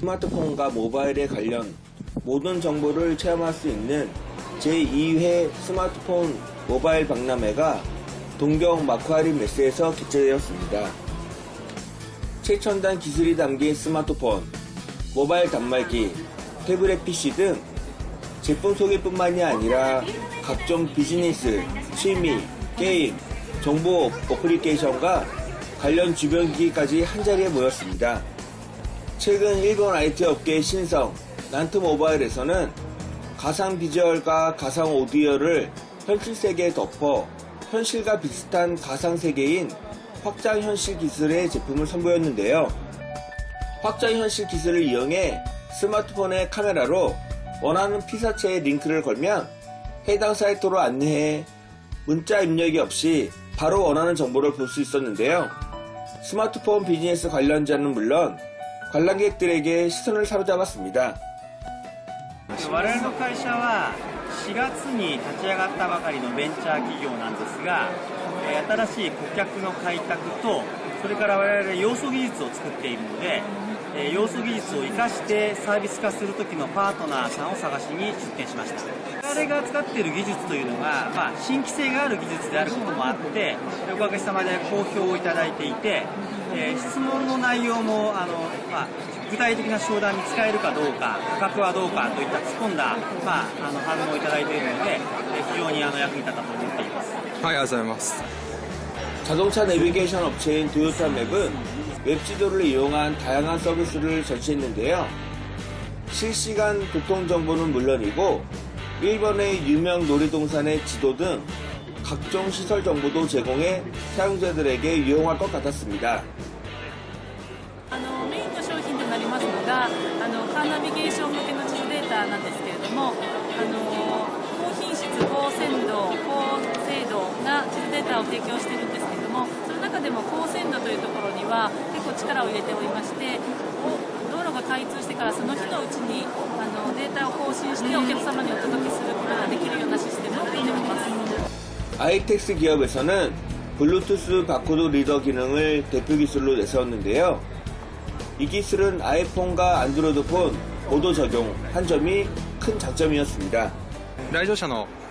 스마트폰과 모바일에 관련 모든 정보를 체험할 수 있는 제2회 스마트폰 모바일 박람회가 동경 마쿠아리 메스에서 개최되었습니다. 최첨단 기술이 담긴 스마트폰, 모바일 단말기, 태블릿 PC 등 제품 소개뿐만이 아니라 각종 비즈니스, 취미, 게임, 정보 어플리케이션과 관련 주변 기기까지 한자리에 모였습니다. 최근 일본 IT 업계의 신성, 난트 모바일에서는 가상 비주얼과 가상 오디오를 현실 세계에 덮어 현실과 비슷한 가상 세계인 확장 현실 기술의 제품을 선보였는데요. 확장 현실 기술을 이용해 스마트폰의 카메라로 원하는 피사체에 링크를 걸면 해당 사이트로 안내해 문자 입력이 없이 바로 원하는 정보를 볼 수 있었는데요. 스마트폰 비즈니스 관련자는 물론 관람객들에게 시선을 사로잡았습니다. 我々の会社は4月に立ち上がったばかりのベンチャー企業なんですがえー新しい顧客の開拓と それから我々要素技術を作っているのでえー要素技術を生かしてサービス化する時のパートナーさんを探しに出展しました我々が使っている技術というのが、まあ、新規性がある技術であることもあっておかげさまで好評をいただいていて、えー質問の内容もあの、まあ、具体的な商談に使えるかどうか価格はどうかといった突っ込んだ、まあ、あの反応をいただいているのでえー非常にあの役に立ったと思っていますはい、ありがとうございます。 자동차 내비게이션 업체인 도요타맵은 웹지도를 이용한 다양한 서비스를 전시했는데요. 실시간 교통정보는 물론이고 일본의 유명 놀이동산의 지도 등 각종 시설 정보도 제공해 사용자들에게 유용할 것 같았습니다. あのメインの商品となりますのがあのカーナビゲーション向けの地図データなんですけれどもあの高品質高鮮度高精度な地図 データを提供しているんですけれどもその中でも高鮮度というところには結構力を入れておりましてお道路が開通してからその日のうちにあのデータを更新してお客様にお届けすることができるようなシステムを作っております 아이텍스 기업에서는 블루투스 바코드 리더 기능을 대표 기술로 내세웠는데요. 이 기술은 아이폰과 안드로이드 폰 모두 적용한 점이 큰 장점이었습니다. 来場者の